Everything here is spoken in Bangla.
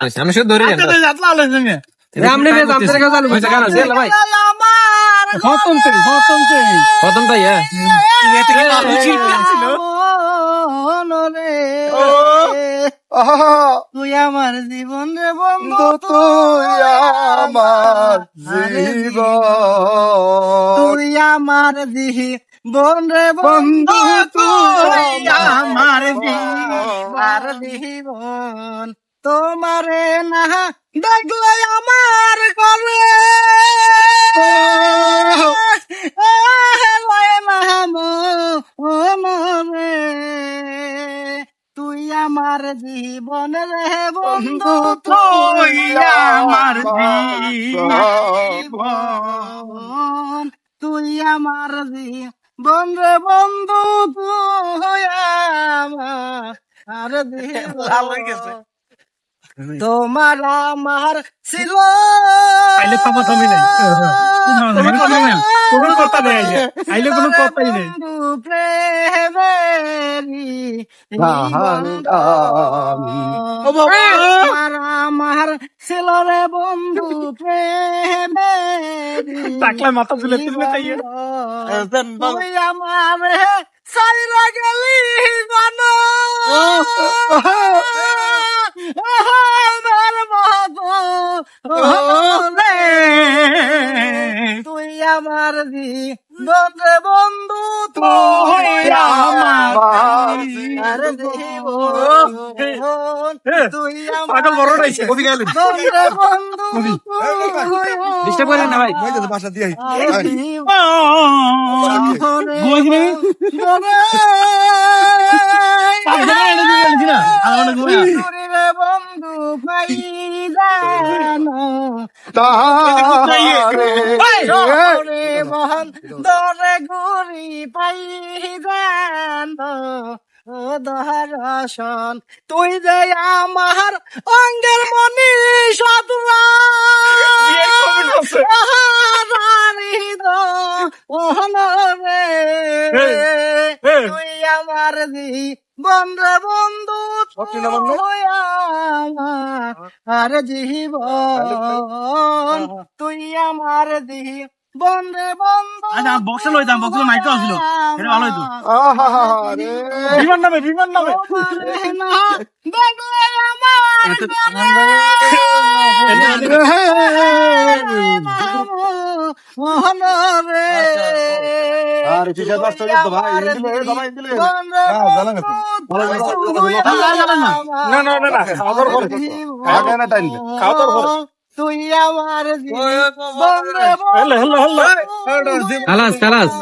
আমি শুধু ধরে খতম তাই হ্যাঁ? আমার জীবন রে বন্ধু তুই আমার জীবন। তুই আমার জীবন রে বন্ধু তুই আমার জীবন। জীবন। তোমারে না দেখলে আমার করে তুই আমার জীবন রে বন্ধু, তুই আমার জীবন। তুই আমার জীবন রে বন্ধু, তুই আমার জীবন তোমার আমার ছিল। আইলে পাপা থামি নাই। কোনো কথা নেই আইলে। আইলে কোনো কথাই নেই। বন্ধু প্রেমেরি তোমার আমার ছিল রে বন্ধু প্রেমেরি টাকলা মাথা তুলে তাই তুই আমার সাইরা গেলি জানো আমার জীবন বন্ধু তুই আমার জীবন তুই পাগল বড় রয়েছে জীবন রে বন্ধু ডিস্টার্ব করেন না ভাই বাসা দিয়ে বন্ধু পাই জানো বহন দরে ঘুরি পাই দহরসন তুই যে আমার অঙ্গের মনি সতরা তুই আমার দি বন্ধু বন্ধু আর জীবন তুই আমার দি বন্ধু বন্ধু আচ্ছা, বক্সে লই আছিল। এটা ভালো হইতো। বিমান নামে বিমান নামে না না না না না খাওয়া দাওয়ার দাওয়ার। তুই আমার জীবন রে হেলো হেলো হেলো খালাস খালাস